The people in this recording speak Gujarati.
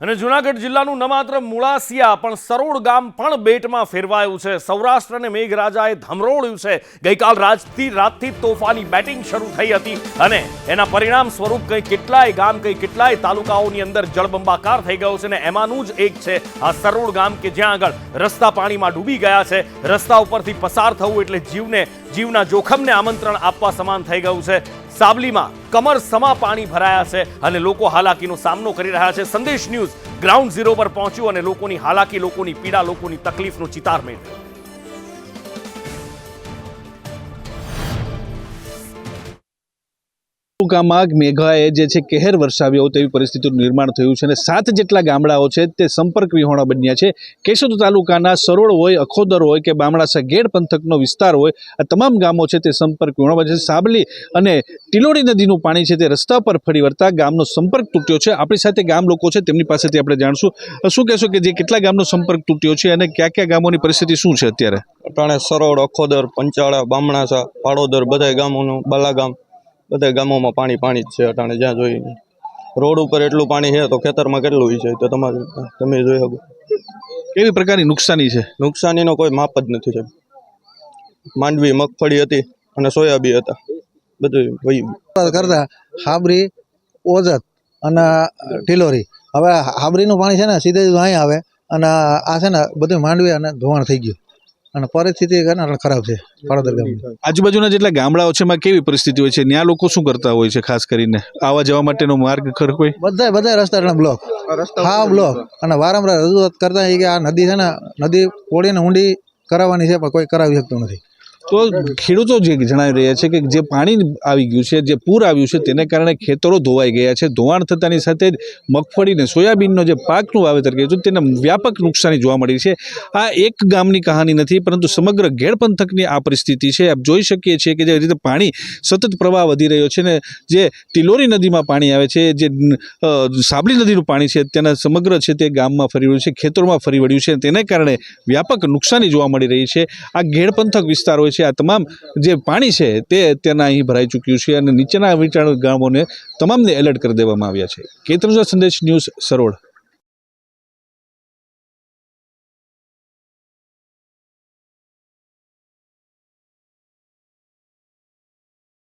અને જુનાગઢ જિલ્લાનું ન માત્ર મુળાસિયા, પણ સરોડ ગામ પણ બેટમાં ફેરવાયું છે. સૌરાષ્ટ્ર અને મેઘરાજાએ ધમરોળ્યું છે. ગઈકાલ રાજથી રાતથી તોફાની બેટિંગ શરૂ થઈ હતી અને એના પરિણામ સ્વરૂપ કંઈ કેટલાય ગામ, કંઈ કેટલાય તાલુકાઓની અંદર જળબંબાકાર થઈ ગયો છે અને એમાંનું જ એક છે. આ સરોડ ગામ કે જ્યાં આગળ રસ્તા પાણીમાં ડૂબી ગયા છે. રસ્તા ઉપરથી પસાર થવું એટલે જીવને, જીવના જોખમને આમંત્રણ આપવા સમાન થઈ ગયું છે. સાબલીમાં કમર સમા પાણી ભરાયા છે અને લોકો હાલાકીનો સામનો કરી રહ્યા છે. સંદેશ ન્યૂઝ ગ્રાઉન્ડ ઝીરો પર પહોંચ્યું અને લોકોની હાલાકી, લોકોની પીડા, લોકોની તકલીફનું ચિતાર મેળવ્યો. તાલુકામાં મેઘાએ જે છે કહેર વરસાવ્યો તેવી પરિસ્થિતિનું નિર્માણ થયું છે અને સાત જેટલા ગામડાઓ છે તે સંપર્ક વિહોણા બન્યા છે. કેશોદ તાલુકાના સરોળ હોય, અખોદર હોય કે બામણાસા ગેડ પંથકનો વિસ્તાર હોય, આ તમામ ગામો છે તે સંપર્ક વિહોણા બન્યા છે. સાબલી અને ટિલોડી નદીનું પાણી છે તે રસ્તા પર ફરી વળતા ગામનો સંપર્ક તૂટ્યો છે. આપણી સાથે ગામ લોકો છે તેમની પાસેથી આપણે જાણશું. શું કહેશો કે જે કેટલા ગામનો સંપર્ક તૂટ્યો છે અને કયા કયા ગામોની પરિસ્થિતિ શું છે અત્યારે? અટાણે સરોળ, અખોદર, પંચાળા, બામણાસા પાડોદર બધા ગામોનું બાલાગામ બધા ગામોમાં પાણી પાણી જ છે અટાણે જ્યાં જોઈ રોડ ઉપર એટલું પાણી છે તો ખેતરમાં કેટલું હોય છે તો તમારે તમે જોઈ શકો. કેવી પ્રકારની નુકસાની છે? નુકસાનીનો કોઈ માપ જ નથી સાહેબ. માંડવી મગફળી હતી અને સોયાબી હતા. બધું વહી ગયું. કરતા હાબરી ઓજત અને ટિલોરી. હવે હાબરીનું પાણી છે ને સીધે જ અહીં આવે અને આ છે ને બધું માંડવી અને ધોવાણ થઈ ગયું. અને પરિસ્થિતિ ખરાબ છે પાડોદર ગામની. આજુબાજુના જેટલા ગામડાઓ છે એમાં કેવી પરિસ્થિતિ હોય છે? ત્યાં લોકો શું કરતા હોય છે ખાસ કરીને? આવવા જવા માટેનો માર્ગ ખરો કોઈ? બધા બધા રસ્તા બ્લોક હા બ્લોક અને વારંવાર રજૂઆત કરતા કે આ નદી છે ને નદી પોળીને ઊંડી કરાવવાની છે પણ કોઈ કરાવી શકતું નથી. તો ખેડૂતો જે જણાવી રહ્યા છે કે જે પાણી આવી ગયું છે, જે પૂર આવ્યું છે, તેને કારણે ખેતરો ધોવાઈ ગયા છે. ધોવાણ થતાની સાથે જ મગફળીને સોયાબીનનો જે પાકનું વાવેતર કર્યું છે તેને વ્યાપક નુકસાની જોવા મળી છે. આ એક ગામની કહાની નથી, પરંતુ સમગ્ર ઘેડ પંથકની આ પરિસ્થિતિ છે. આપ જોઈ શકીએ છીએ કે જે રીતે પાણી સતત પ્રવાહ વધી રહ્યો છે ને જે તિલોરી નદીમાં પાણી આવે છે, જે સાબલી નદીનું પાણી છે, તેના સમગ્ર છે તે ગામમાં ફરી વળ્યું છે, ખેતરોમાં ફરી વળ્યું છે. તેને કારણે વ્યાપક નુકસાની જોવા મળી રહી છે. આ ઘેડ પંથક વિસ્તાર હોય છે આ તમામ જે પાણી છે તે અત્યારના અહીં ભરાઈ ચૂક્યું છે અને નીચેના વિચાર ગામોને તમામને એલર્ટ કરી દેવામાં આવ્યા છે. કેતરજા સંદેશ ન્યૂઝ સરોડ.